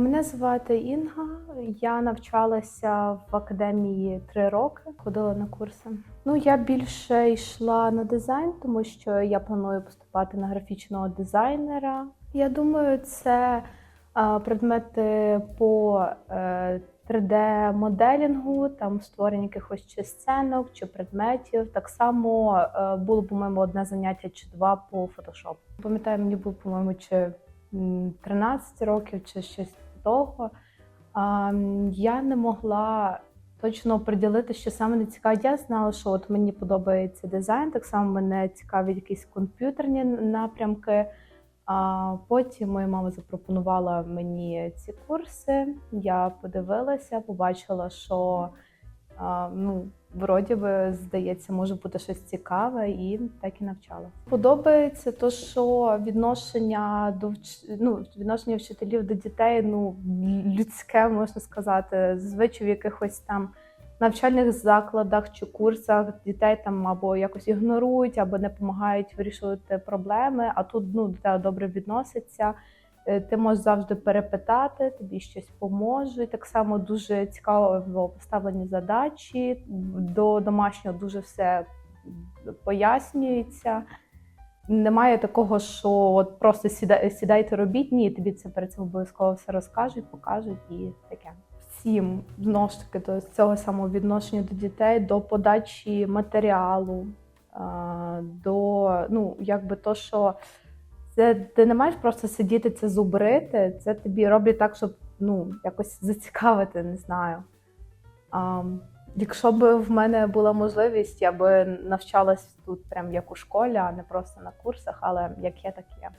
Мене звати Інга. Я навчалася в академії три роки, ходила на курси. Ну я більше йшла на дизайн, тому що я планую поступати на графічного дизайнера. Я думаю, це е, предмети по е, 3D-моделінгу, там створення якихось чи сценок, чи предметів. Так само е, було, по-моєму, одне заняття чи два по фотошопу. Пам'ятаю, мені було, по-моєму, чи м, 13 років, чи щось того. Я не могла точно приділити, що саме не цікавить. Я знала, що от мені подобається дизайн, так само мене цікавить якісь комп'ютерні напрямки. А потім моя мама запропонувала мені ці курси. Я подивилася, побачила, що ну, вроді би, здається, може бути щось цікаве, і так і навчала. Подобається то, що відношення до ну, відношення вчителів до дітей ну, людське, можна сказати, зазвичай в якихось там навчальних закладах чи курсах дітей там або якось ігнорують, або не допомагають вирішувати проблеми. А тут ну, до тебе добре відносяться. Е, Ти можеш завжди перепитати, тобі щось поможуть. Так само дуже цікаво поставлені задачі. До домашнього дуже все пояснюється. Немає такого, що от просто сіда- сідайте, робіть. Ні, тобі це перед цим обов'язково все розкажуть, покажуть і таке. Всім знову ж таки до цього самого відношення до дітей, до подачі матеріалу, до ну, якби то, що це ти не маєш просто сидіти це зубрити, це тобі роблять так, щоб ну, якось зацікавити, не знаю. А, якщо б в мене була можливість, я би навчалась тут прям як у школі, а не просто на курсах, але як є, так є.